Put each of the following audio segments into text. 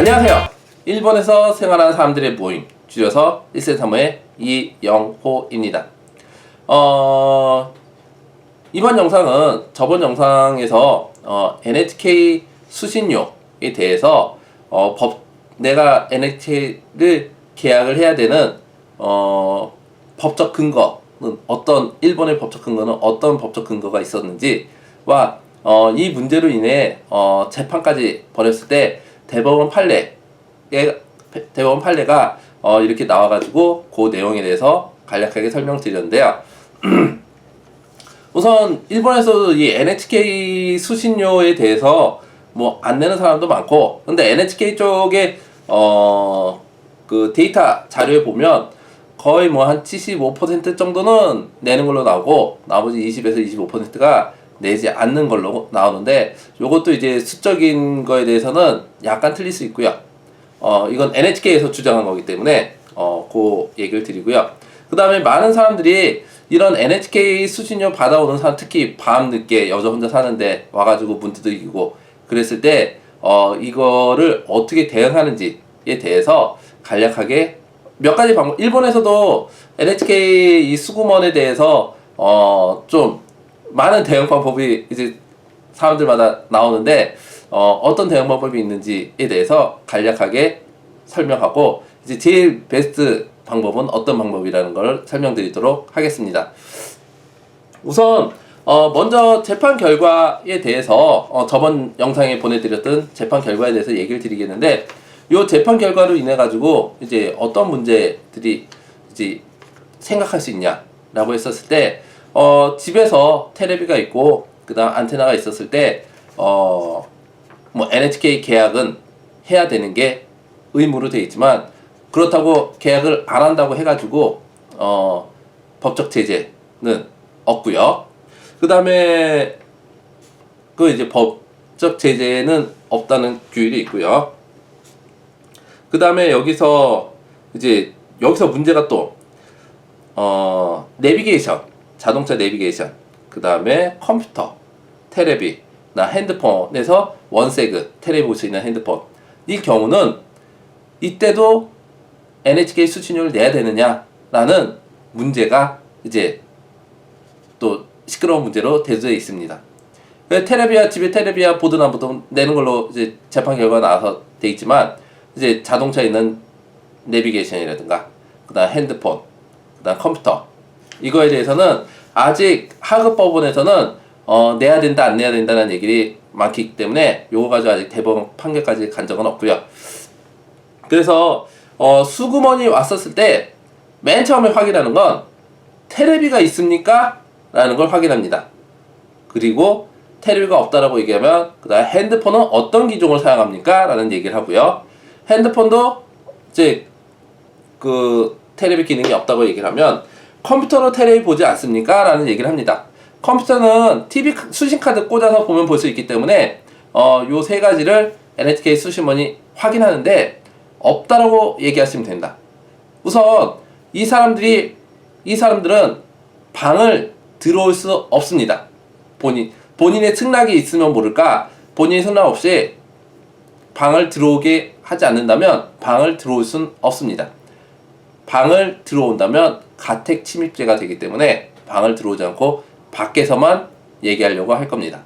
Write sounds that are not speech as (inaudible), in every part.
안녕하세요. 일본에서 생활하는 사람들의 모임, 줄여서 1세3의 이영호입니다. 어, 이번 영상은 저번 영상에서 어, NHK 수신료에 대해서 어, 법, 내가 NHK를 계약을 해야 되는 어, 법적 근거는 어떤 일본의 법적 근거는 어떤 법적 근거가 있었는지와 어, 이 문제로 인해 어, 재판까지 벌였을 때 대법원 판례에 대법원 판례가 어, 이렇게 나와가지고 그 내용에 대해서 간략하게 설명드렸는데요. (clears throat) 우선 일본에서도 이 NHK 수신료에 대해서 뭐 안 내는 사람도 많고 근데 NHK 쪽에 어 그 데이터 자료에 보면 거의 뭐 한 75% 정도는 내는 걸로 나오고 나머지 20에서 25%가 내지 않는 걸로 나오는데 요것도 이제 수적인 거에 대해서는 약간 틀릴 수 있고요. 어 이건 NHK에서 주장한 거기 때문에 어 그 얘기를 드리고요. 그 다음에 많은 사람들이 이런 NHK 수신료 받아오는 사람 특히 밤 늦게 여자 혼자 사는데 와가지고 문 두들기고 그랬을 때 어 이거를 어떻게 대응하는지에 대해서 간략하게 몇 가지 방법 일본에서도 NHK 이 수구먼에 대해서 어 좀 많은 대응 방법이 이제 사람들마다 나오는데 어 어떤 대응 방법이 있는지에 대해서 간략하게 설명하고 이제 제일 베스트 방법은 어떤 방법이라는 걸 설명드리도록 하겠습니다. 우선 어 먼저 재판 결과에 대해서 어 저번 영상에 보내드렸던 재판 결과에 대해서 얘기를 드리겠는데 이 재판 결과로 인해 가지고 이제 어떤 문제들이 이제 생각할 수 있냐라고 했었을 때 어 집에서 테레비가 있고 그다음 안테나가 있었을 때 어 뭐 NHK 계약은 해야 되는 게 의무로 돼 있지만 그렇다고 계약을 안 한다고 해가지고 어 법적 제재는 없고요. 그 다음에 그 이제 법적 제재는 없다는 규율이 있고요. 그 다음에 여기서 이제 여기서 문제가 또 어, 내비게이션, 자동차 내비게이션, 그 다음에 컴퓨터, 테레비, 나 핸드폰에서 원세그, 테레비 볼 수 있는 핸드폰. 이 경우는 이때도 NHK 수신료를 내야 되느냐라는 문제가 이제 또 시끄러운 문제로 대두돼 있습니다. 테레비야 집에 테레비야 보드나 보드 내는 걸로 이제 재판 결과 나와서 돼 있지만 이제 자동차에 있는 내비게이션이라든가 그다음 핸드폰 그다음 컴퓨터 이거에 대해서는 아직 하급 법원에서는 어, 내야 된다 안 내야 된다는 얘기를 많기 때문에 요거 가지고 아직 대법원 판결까지 간 적은 없고요. 그래서 어, 수구먼이 왔었을 때 맨 처음에 확인하는 건 테레비가 있습니까? 라는 걸 확인합니다. 그리고 테레비가 없다라고 얘기하면 그다음 핸드폰은 어떤 기종을 사용합니까? 라는 얘기를 하고요. 핸드폰도 이제 그 테레비 기능이 없다고 얘기를 하면 컴퓨터로 테레비 보지 않습니까? 라는 얘기를 합니다. 컴퓨터는 TV 수신 카드 꽂아서 보면 볼 수 있기 때문에 어, 요 세 가지를 NHK 수신원이 확인하는데 없다라고 얘기하시면 된다. 우선 이 사람들이 이 사람들은 방을 들어올 수 없습니다. 본인 본인의 승낙이 있으면 모를까 본인의 승낙 없이 방을 들어오게 하지 않는다면 방을 들어올 수는 없습니다. 방을 들어온다면 가택 침입죄가 되기 때문에 방을 들어오지 않고 밖에서만 얘기하려고 할 겁니다.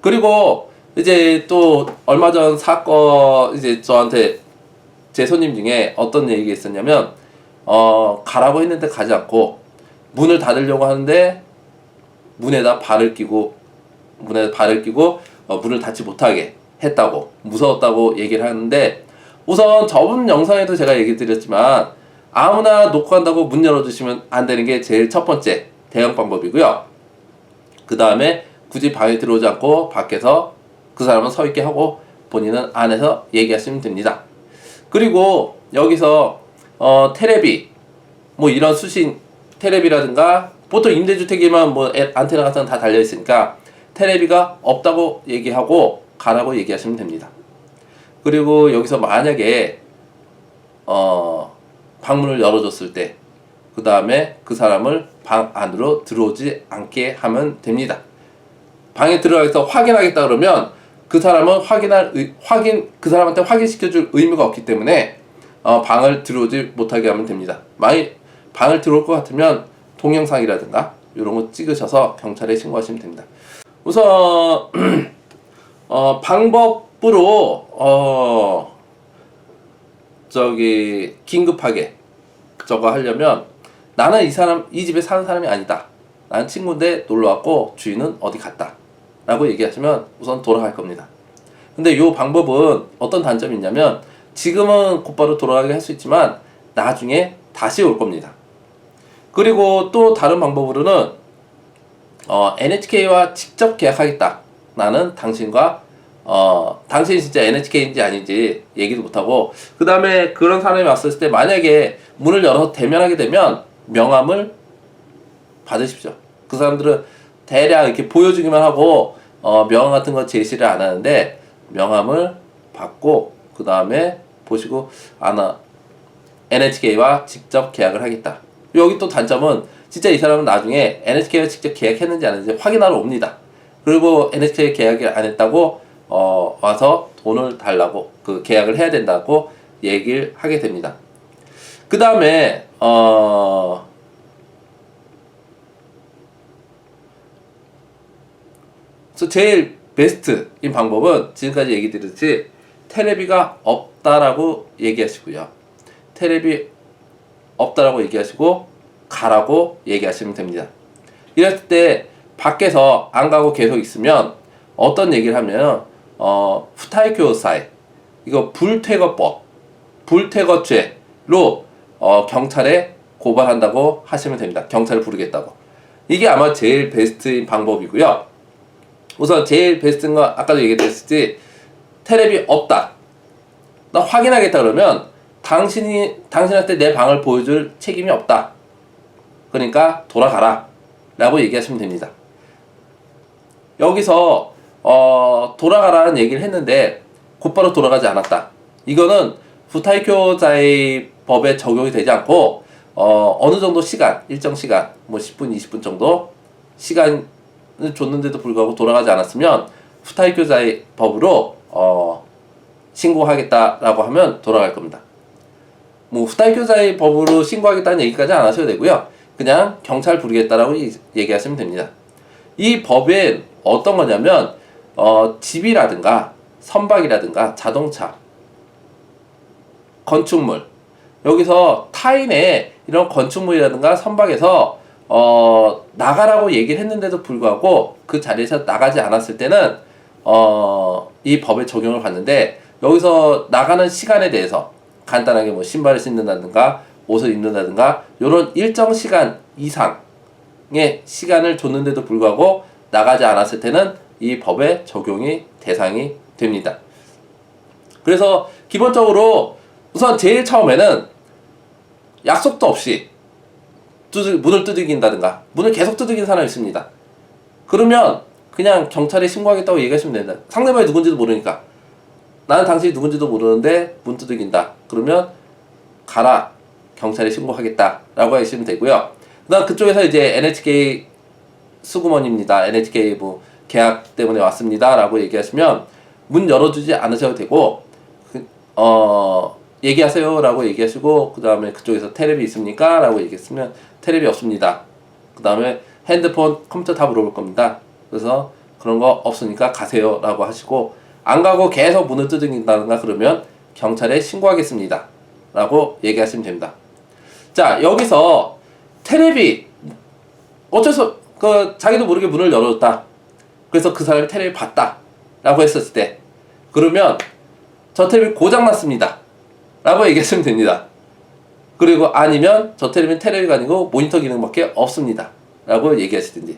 그리고 이제 또 얼마 전 사건 이제 저한테 제 손님 중에 어떤 얘기가 있었냐면 어 가라고 했는데 가지 않고 문을 닫으려고 하는데 문에다 발을 끼고 문에 발을 끼고 어, 문을 닫지 못하게 했다고 무서웠다고 얘기를 하는데 우선 저번 영상에도 제가 얘기 드렸지만 아무나 놓고 간다고 문 열어주시면 안 되는 게 제일 첫 번째 대응 방법이고요. 그 다음에 굳이 방에 들어오지 않고 밖에서 그 사람은 서 있게 하고 본인은 안에서 얘기하시면 됩니다. 그리고 여기서 어, 테레비 뭐 이런 수신 테레비라든가 보통 임대주택이면 뭐 애- 안테나 같은 거다 달려 있으니까 테레비가 없다고 얘기하고 가라고 얘기하시면 됩니다. 그리고 여기서 만약에 어 방문을 열어줬을 때 그 다음에 그 사람을 방 안으로 들어오지 않게 하면 됩니다. 방에 들어가서 확인하겠다 그러면 그 사람은 확인할 의, 확인 그 사람한테 확인시켜줄 의무가 없기 때문에 어, 방을 들어오지 못하게 하면 됩니다. 만약 방을 들어올 것 같으면 동영상이라든가 이런 거 찍으셔서 경찰에 신고하시면 됩니다. 우선 (clears throat) 어, 방법으로 어, 저기 긴급하게 저거 하려면 나는 이 사람 이 집에 사는 사람이 아니다. 나는 친구인데 놀러 왔고 주인은 어디 갔다. 라고 얘기하시면 우선 돌아갈 겁니다. 근데 이 방법은 어떤 단점이 있냐면 지금은 곧바로 돌아가게 할 수 있지만 나중에 다시 올 겁니다. 그리고 또 다른 방법으로는 어, NHK와 직접 계약하겠다. 나는 당신과 어, 당신이 진짜 NHK인지 아닌지 얘기도 못하고 그 다음에 그런 사람이 왔을 때 만약에 문을 열어서 대면하게 되면 명함을 받으십시오. 그 사람들은 대략 이렇게 보여주기만 하고 어, 명함 같은 거 제시를 안 하는데 명함을 받고 그 다음에 보시고 아나 NHK와 직접 계약을 하겠다. 여기 또 단점은 진짜 이 사람은 나중에 NHK와 직접 계약했는지 안 했는지 확인하러 옵니다. 그리고 NHK 계약을 안 했다고 어, 와서 돈을 달라고 그 계약을 해야 된다고 얘기를 하게 됩니다. 그 다음에 어, 그래서 제일 베스트인 방법은 지금까지 얘기 드렸듯이 테레비가 없다라고 얘기하시고요. 테레비 없다라고 얘기하시고 가라고 얘기하시면 됩니다. 이럴 때 밖에서 안 가고 계속 있으면 어떤 얘기를 하면 어 후타이교사이 이거 불퇴거법 불퇴거죄로 어, 경찰에 고발한다고 하시면 됩니다. 경찰을 부르겠다고. 이게 아마 제일 베스트인 방법이고요. 우선 제일 베스트인 건 아까도 얘기했듯이 테레비 없다. 나 확인하겠다 그러면 당신이 당신한테 내 방을 보여줄 책임이 없다. 그러니까 돌아가라. 라고 얘기하시면 됩니다. 여기서 어, 돌아가라는 얘기를 했는데 곧바로 돌아가지 않았다. 이거는 부타이교자의 법에 적용이 되지 않고 어, 어느 정도 시간, 일정 시간, 뭐 10분, 20분 정도 시간을 줬는데도 불구하고 돌아가지 않았으면 후타이교자의 법으로 어, 신고하겠다라고 하면 돌아갈 겁니다. 뭐 후타이교자의 법으로 신고하겠다는 얘기까지 안 하셔도 되고요. 그냥 경찰 부르겠다라고 이- 얘기하시면 됩니다. 이 법엔 어떤 거냐면 어, 집이라든가 선박이라든가 자동차, 건축물. 여기서 타인의 이런 건축물이라든가 선박에서 어, 나가라고 얘기를 했는데도 불구하고 그 자리에서 나가지 않았을 때는 어, 이 법의 적용을 받는데 여기서 나가는 시간에 대해서 간단하게 뭐 신발을 신는다든가 옷을 입는다든가 이런 일정 시간 이상의 시간을 줬는데도 불구하고 나가지 않았을 때는 이 법의 적용이 대상이 됩니다. 그래서 기본적으로 우선 제일 처음에는 약속도 없이 두들, 문을 두들긴다든가 문을 계속 두들긴 사람이 있습니다. 그러면 그냥 경찰에 신고하겠다고 얘기하시면 됩니다. 상대방이 누군지도 모르니까 나는 당신이 누군지도 모르는데 문 두들긴다. 그러면 가라 경찰에 신고하겠다라고 하시면 되고요. 그다음 그쪽에서 이제 NHK 수구먼입니다. NHK 뭐 계약 때문에 왔습니다라고 얘기하시면 문 열어주지 않으셔도 되고 그, 어 얘기하세요라고 얘기하시고 그 다음에 그쪽에서 테레비 있습니까?라고 얘기했으면 테레비 없습니다. 그 다음에 핸드폰, 컴퓨터 다 물어볼 겁니다. 그래서 그런 거 없으니까 가세요라고 하시고 안 가고 계속 문을 두드린다든가 그러면 경찰에 신고하겠습니다. 라고 얘기하시면 됩니다. 자 여기서 테레비 어쩔 수, 그, 자기도 모르게 문을 열어줬다. 그래서 그 사람이 테레비 봤다. 라고 했었을 때, 그러면 저 테레비 고장났습니다. 라고 얘기하시면 됩니다. 그리고 아니면 저 테레비는 테레비가 아니고 모니터 기능밖에 없습니다. 라고 얘기하시든지.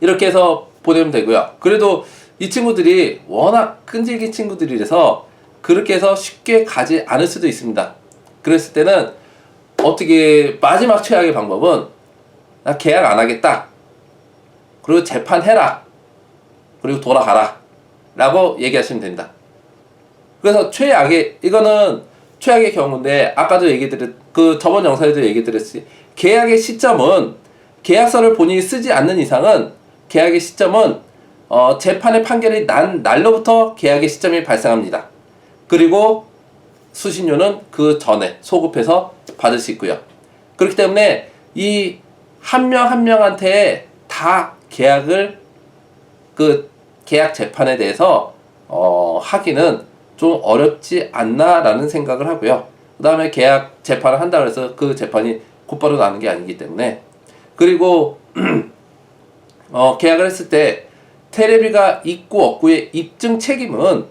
이렇게 해서 보내면 되고요. 그래도 이 친구들이 워낙 끈질긴 친구들이라서 그렇게 해서 쉽게 가지 않을 수도 있습니다. 그랬을 때는 어떻게 마지막 최악의 방법은 나 계약 안 하겠다. 그리고 재판해라. 그리고 돌아가라. 라고 얘기하시면 된다. 그래서 최악의 이거는 최악의 경우인데 아까도 얘기 드렸 그 저번 영상에도 얘기 드렸지 계약의 시점은 계약서를 본인이 쓰지 않는 이상은 계약의 시점은 어, 재판의 판결이 난 날로부터 계약의 시점이 발생합니다. 그리고 수신료는 그 전에 소급해서 받을 수 있고요. 그렇기 때문에 이 한 명한 명한테 다 계약을 그 계약 재판에 대해서 어, 하기는 좀 어렵지 않나라는 생각을 하고요. 그 다음에 계약 재판을 한다 그래서 그 재판이 곧바로 나는 게 아니기 때문에 그리고 (clears throat) 어, 계약을 했을 때 테레비가 있고 없고의 입증 책임은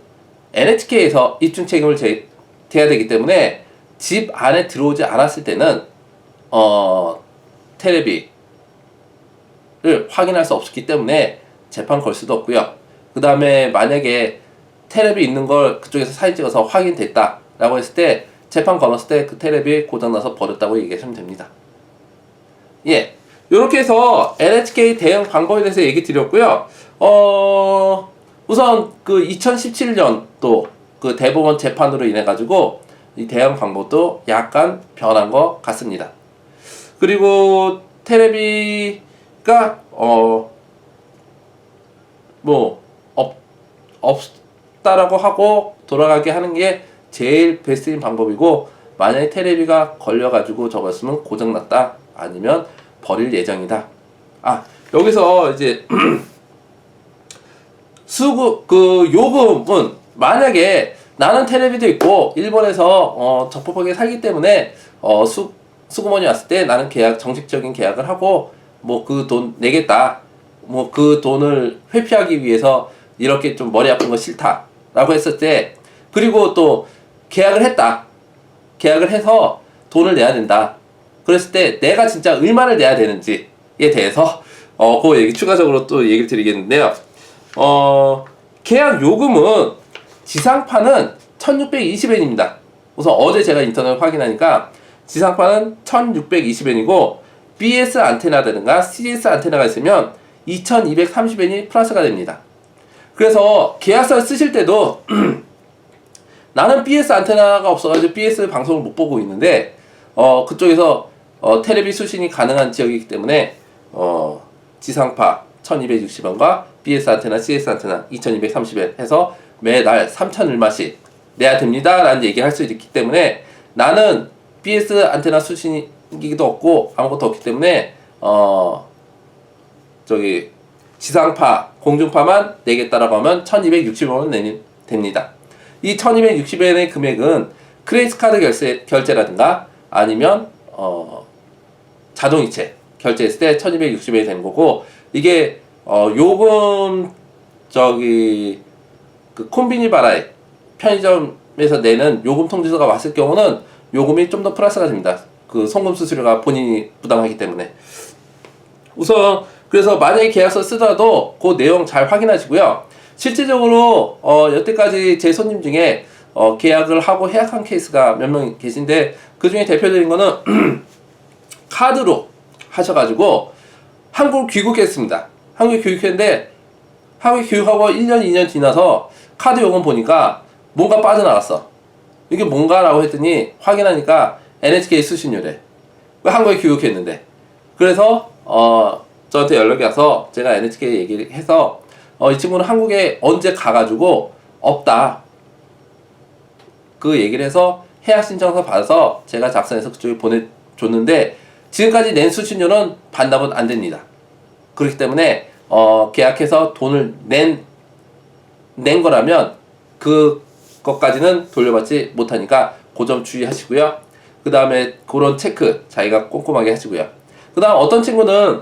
NHK에서 입증 책임을 제, 져야 되기 때문에 집 안에 들어오지 않았을 때는 어, 테레비 를 확인할 수 없었기 때문에 재판 걸 수도 없고요. 그 다음에 만약에 테레비 있는 걸 그쪽에서 사진 찍어서 확인됐다라고 했을 때 재판 걸었을 때 그 테레비 고장나서 버렸다고 얘기하시면 됩니다. 예. 이렇게 해서 NHK 대응 방법에 대해서 얘기 드렸고요. 어, 우선 그 2017년도 그 대법원 재판으로 인해 가지고 이 대응 방법도 약간 변한 것 같습니다. 그리고 테레비 가 어, 뭐 없, 없다라고 하고 돌아가게 하는 게 제일 베스트인 방법이고 만약에 테레비가 걸려가지고 접었으면 고장났다 아니면 버릴 예정이다. 아 여기서 이제 (clears throat) 수급 그 요금은 만약에 나는 텔레비도 있고 일본에서 어, 적법하게 살기 때문에 어, 수 수금원이 왔을 때 나는 계약 정식적인 계약을 하고 뭐 그 돈 내겠다 뭐 그 돈을 회피하기 위해서 이렇게 좀 머리 아픈 거 싫다 라고 했을 때 그리고 또 계약을 했다 계약을 해서 돈을 내야 된다 그랬을 때 내가 진짜 얼마를 내야 되는지에 대해서 어, 그 얘기 추가적으로 또 얘기를 드리겠는데요. 어, 계약 요금은 지상파는 1620엔입니다. 우선 어제 제가 인터넷 확인하니까 지상파는 1620엔이고 BS 안테나라든가 CS 안테나가 있으면 2230엔이 플러스가 됩니다. 그래서 계약서를 쓰실 때도 (clears throat) 나는 BS 안테나가 없어가지고 BS 방송을 못 보고 있는데 어, 그쪽에서 어, 테레비 수신이 가능한 지역이기 때문에 어, 지상파 1260원과 BS 안테나, CS 안테나 2230원 해서 매달 3천 얼마씩 내야 됩니다 라는 얘기 할수 있기 때문에 나는 BS 안테나 수신 기도 없고 아무것도 없기 때문에 어 저기 지상파 공중파만 내겠다라고 하면 1260원을 내면 됩니다 이 1260원의 금액은 크레디트 카드 결제, 결제라든가 아니면 어 자동이체 결제했을 때 1260원이 되는 거고 이게 어 요금 저기 그 콤비니 바라에 편의점에서 내는 요금 통지서가 왔을 경우는 요금이 좀 더 플러스가 됩니다. 그 송금 수수료가 본인이 부담하기 때문에 우선 그래서 만약에 계약서 쓰더라도 그 내용 잘 확인하시고요. 실제적으로 어 여태까지 제 손님 중에 어 계약을 하고 해약한 케이스가 몇 명 계신데 그 중에 대표적인 거는 (clears throat) 카드로 하셔가지고 한국 귀국했습니다. 한국 귀국했는데 한국 귀국하고 1년, 2년 지나서 카드 요금 보니까 뭔가 빠져나갔어. 이게 뭔가라고 했더니 확인하니까 NHK 수신료래. 왜 한국에 귀국했는데. 그래서 어 저한테 연락이 와서 제가 NHK 얘기를 해서 어, 이 친구는 한국에 언제 가가지고 없다. 그 얘기를 해서 해약 신청서 받아서 제가 작성해서 그쪽에 보내줬는데 지금까지 낸 수신료는 반납은 안 됩니다. 그렇기 때문에 어, 계약해서 돈을 낸, 낸 거라면 그 것까지는 돌려받지 못하니까 그 점 주의하시고요. 그 다음에 그런 체크 자기가 꼼꼼하게 하시고요. 그 다음 어떤 친구는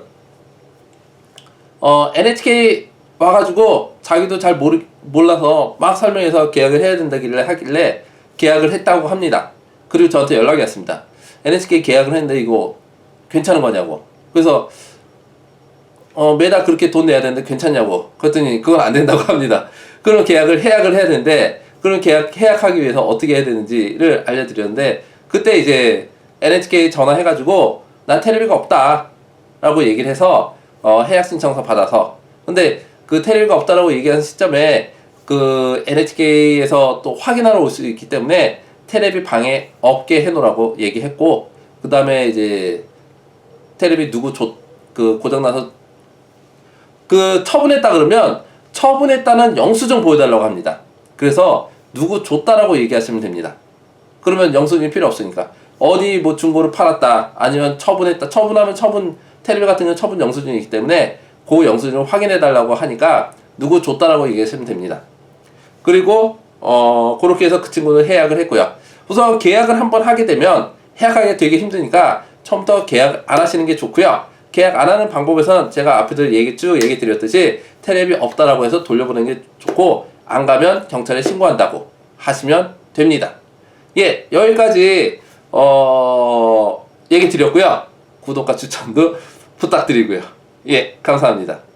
어, NHK 와가지고 자기도 잘 모르, 몰라서 막 설명해서 계약을 해야 된다길래 하길래 계약을 했다고 합니다. 그리고 저한테 연락이 왔습니다. NHK 계약을 했는데 이거 괜찮은 거냐고. 그래서 어, 매달 그렇게 돈 내야 되는데 괜찮냐고. 그랬더니 그건 안 된다고 합니다. 그런 계약을 해약을 해야 되는데 그런 계약 해약하기 위해서 어떻게 해야 되는지를 알려드렸는데 그때 이제 NHK 전화해가지고 난 테레비가 없다라고 얘기를 해서 어, 해약 신청서 받아서 근데 그 테레비가 없다라고 얘기하는 시점에 그 NHK에서 또 확인하러 올 수 있기 때문에 테레비 방에 없게 해놓으라고 얘기했고 그 다음에 이제 테레비 누구 조, 그 고장나서 그 처분했다 그러면 처분했다는 영수증 보여달라고 합니다. 그래서 누구 줬다라고 얘기하시면 됩니다. 그러면 영수증이 필요 없으니까 어디 뭐 중고를 팔았다 아니면 처분했다 처분하면 처분 텔레비 같은 경우는 처분 영수증이 있기 때문에 그 영수증을 확인해 달라고 하니까 누구 줬다라고 얘기하시면 됩니다. 그리고 어 그렇게 해서 그 친구는 계약을 했고요. 우선 계약을 한번 하게 되면 해약하기가 되게 힘드니까 처음부터 계약 안 하시는 게 좋고요. 계약 안 하는 방법에서는 제가 앞에도 얘기 쭉 얘기 드렸듯이 텔레비 없다라고 해서 돌려보내는 게 좋고 안 가면 경찰에 신고한다고 하시면 됩니다. 예 여기까지 어 얘기 드렸고요. 구독과 추천도 부탁드리고요. 예 감사합니다.